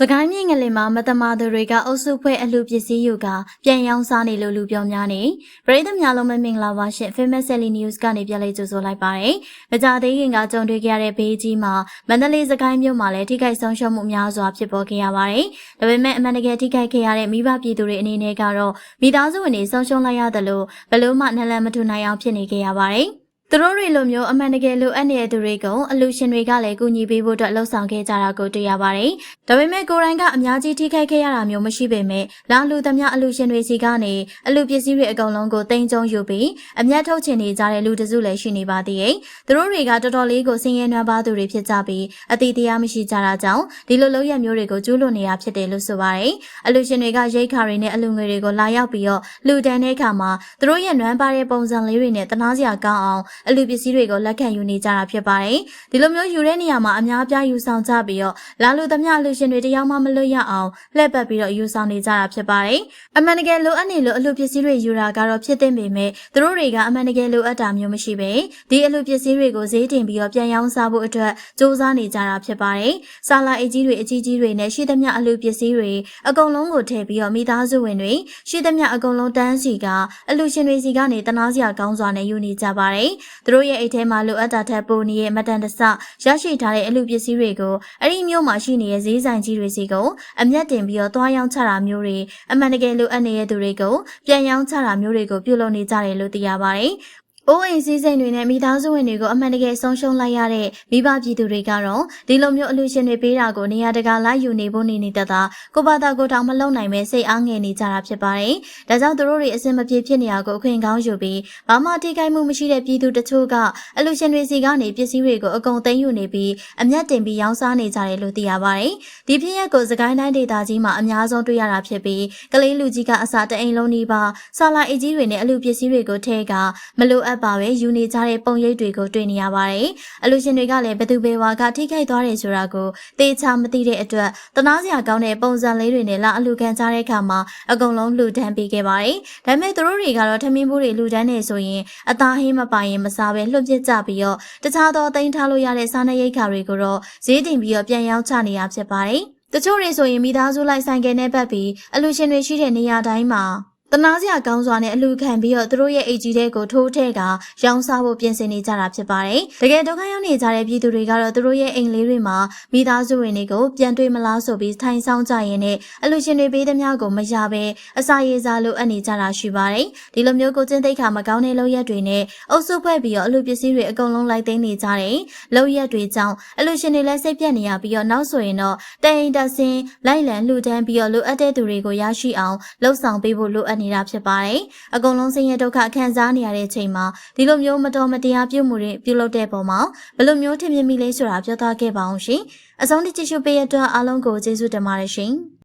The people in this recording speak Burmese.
စကိုင်းမြင့်ငလင်မှာမတမာသူတွေကအုပ်စုဖွဲ့အလှပစ္စည်းယူကပြန်ရောင်းစားနေလို့လူပြောများနေပရိသတ်များလုံးမမင်္ဂလာပါရှင် Famous Sally News ကနေပြန်လည်ကြိုဆိုလိုက်ပါတယ်။မကြသေးခင်ကကြုံတွေ့ခဲ့ရတဲ့ဘေးကြီးမှာမန္တလေးစကိုင်းမြို့မှာလည်းထိခိုက်ဆုံးရှုံးမှုများစွာဖြစ်ပေါ်ခဲ့ရပါတယ်။ဒါပေမဲ့အမှန်တကယ်ထိခိုက်ခဲ့ရတဲ့မိဘပြည်သူတွေအနေနဲ့ကတော့မိသားစုဝင်တွေဆုံးရှုံးလိုက်ရတယ်လို့ဘလို့မှနှလန်းမထူနိုင်အောင်ဖြစ်နေခဲ့ရပါတယ်။ သူတို့တွေလိုမျိုးအမှန်တကယ်လိုအပ်နေတဲ့သူတွေကအလူရှင်တွေကလည်းကူညီပေးဖို့အတွက်လှုံ့ဆော်ခဲ့ကြတာကိုတွေ့ရပါတယ်။ဒါပေမဲ့ကိုယ်တိုင်ကအများကြီးထိခိုက်ခဲ့ရတာမျိုးမရှိပေမဲ့လာလူသမျှအလူရှင်တွေစီကနေအလူပစ္စည်းတွေအကုန်လုံးကိုတင်ကြုံယူပြီးအမျက်ထုတ်ချင်နေကြတဲ့လူတစုလည်းရှိနေပါသေးတယ်။သူတို့တွေကတော်တော်လေးကိုဆင်းရဲနွမ်းပါးသူတွေဖြစ်ကြပြီးအတိတရားမရှိကြတာကြောင့်ဒီလိုလုပ်ရမျိုးတွေကိုကျူးလွန်နေတာဖြစ်တယ်လို့ဆိုပါတယ်။အလူရှင်တွေကရိတ်ခါတွေနဲ့အလူငွေတွေကိုလာရောက်ပြီးတော့လူတန်းတဲ့အခါမှာသူတို့ရဲ့နွမ်းပါတဲ့ပုံစံလေးတွေနဲ့တနာစရာကောင်းအောင်အလူပစ္စည်းတွေကိုလက်ခံယူနေကြတာဖြစ်ပါတယ်။ဒီလိုမျိုးယူတဲ့နေရာမှာအများအပြားယူဆောင်ကြပြီးတော့လာလူသမျှအလူရှင်တွေတယောက်မှမလွတ်ရအောင်လှည့်ပတ်ပြီးတော့ယူဆောင်နေကြတာဖြစ်ပါတယ်။အမှန်တကယ်လိုအပ်နေလို့အလူပစ္စည်းတွေယူတာကတော့ဖြစ်တဲ့ပေမဲ့သူတို့တွေကအမှန်တကယ်လိုအပ်တာမျိုးမရှိပဲဒီအလူပစ္စည်းတွေကိုဈေးတင်ပြီးတော့ပြန်ရောင်းစားဖို့အတွက်စ조사နေကြတာဖြစ်ပါတယ်။ဆာလာအကြီးတွေအကြီးကြီးတွေနဲ့ရှိသမျှအလူပစ္စည်းတွေအကုန်လုံးကိုထည့်ပြီးတော့မိသားစုဝင်တွေရှိသမျှအကုန်လုံးတန်းစီကအလူရှင်တွေစီကနေတနာစရာကောင်းစွာနဲ့ယူနေကြပါတယ်။သူတို့ရဲ့အိတ်ထဲမှာလိုအပ်တာထက်ပိုနေတဲ့မတန်တဆရရှိထားတဲ့အလူပစ္စည်းတွေကိုအဲ့ဒီမျိုးမှာရှိနေတဲ့ဈေးဆိုင်ကြီးတွေစီကအမျက်တင်ပြီးတော့သွားရောင်းချတာမျိုးတွေအမှန်တကယ်လိုအပ်နေတဲ့သူတွေကိုပြန်ရောင်းချတာမျိုးတွေကိုပြုလုပ်နေကြတယ်လို့သိရပါတယ်။ အိုးအိမ်စည်းစိမ်တွေနဲ့မိသားစုဝင်တွေကိုအမှန်တကယ်ဆုံးရှုံးလိုက်ရတဲ့မိဘပြည်သူတွေကတော့ဒီလိုမျိုးအလူရှင်တွေပေးတာကိုနေရာတကာလိုက်ယူနေဖို့နေနေတတ်တာကိုပါတာကိုတောင်မလုံနိုင်ပဲစိတ်အားငယ်နေကြတာဖြစ်ပါတယ်။ဒါကြောင့်သူတို့တွေအစင်မပြေဖြစ်နေတာကိုအခွင့်ကောင်းယူပြီးဘာမှထိခိုက်မှုမရှိတဲ့ပြည်သူတချို့ကအလူရှင်တွေစီကနေပစ္စည်းတွေကိုအကုန်သိမ်းယူနေပြီးအမျက်တင်ပြီးရောင်းစားနေကြတယ်လို့သိရပါတယ်။ဒီဖြစ်ရပ်ကိုစကိုင်းတိုင်းဒေသကြီးမှာအများဆုံးတွေ့ရတာဖြစ်ပြီးကလေးလူကြီးကအစာတအိမ်လုံးနီးပါဆာလာအကြီးတွေနဲ့အလူပစ္စည်းတွေကိုထဲကမလိုအပ်ပါပဲယူနေကြတဲ့ပုံရိပ်တွေကိုတွေ့နေရပါတယ်။အလူရှင်တွေကလည်းဘသူပဲဝါကထိခိုက်သွားတယ်ဆိုတာကိုသေချာမသိတဲ့အတွက်တနာစရာကောင်းတဲ့ပုံစံလေးတွေနဲ့လာအလူခံကြတဲ့အခါမှာအကုန်လုံးလှူဒန်းပေးခဲ့ပါတယ်။ဒါပေမဲ့သူတို့တွေကတော့ထမင်းဘူးတွေလှူဒန်းနေဆိုရင်အသားဟင်းမပိုင်ရင်မစားပဲလွတ်ပစ်ကြပြီးတော့တခြားသောသိမ်းထားလို့ရတဲ့စားနပ်ရိက္ခာတွေကိုတော့ဈေးတင်ပြီးတော့ပြန်ရောင်းချနေရဖြစ်ပါတယ်။တချို့တွေဆိုရင်မိသားစုလိုက်ဆိုင်ကယ်နဲ့ပတ်ပြီးအလူရှင်တွေရှိတဲ့နေရာတိုင်းမှာ တနာစရာကောင်းစွာနဲ့အလူခံပြီးတော့သူတို့ရဲ့အိတ်ကြီးတဲ့ကိုထိုးထဲကရောင်းစားဖို့ပြင်ဆင်နေကြတာဖြစ်ပါတယ်။တကယ်ဒုက္ခရောက်နေကြတဲ့ပြည်သူတွေကတော့သူတို့ရဲ့အိမ်လေးတွေမှာမိသားစုဝင်တွေကိုပြန်တွေ့မလားဆိုပြီးထိုင်ဆောင်ကြရင်နဲ့အလူရှင်တွေပေးသမျှကိုမရဘဲအစာရေစာလိုအပ်နေကြတာရှိပါတယ်။ဒီလိုမျိုးကိုကျင်းသိက္ခာမကောင်းတဲ့လုပ်ရက်တွေနဲ့အုပ်စုဖွဲ့ပြီးတော့အလူပစ္စည်းတွေအကုန်လုံးလိုက်သိမ်းနေကြတယ်။လုပ်ရက်တွေကြောင့်အလူရှင်တွေလည်းစိတ်ပြတ်နေရပြီးတော့နောက်ဆိုရင်တော့တိုင်တဆင်းလိုက်လံလှူဒန်းပြီးတော့လိုအပ်တဲ့သူတွေကိုရရှိအောင်လှုပ်ဆောင်ပေးဖို့လိုအပ်နေတာဖြစ်ပါတယ်။အကုန်လုံးဆင်းရဲဒုက္ခခံစားနေရတဲ့အချိန်မှာဒီလိုမျိုးမတော်မတရားပြုမှုတွေပြုလုပ်တဲ့ပုံမှာဘယ်လိုမျိုးထင်မြင်မိလဲဆိုတာပြောသားခဲ့ပါအောင်ရှင်။အဆုံးထိကြည့်ရှုပေးရတဲ့အတွက်အားလုံးကိုကျေးဇူးတင်ပါတယ်ရှင်။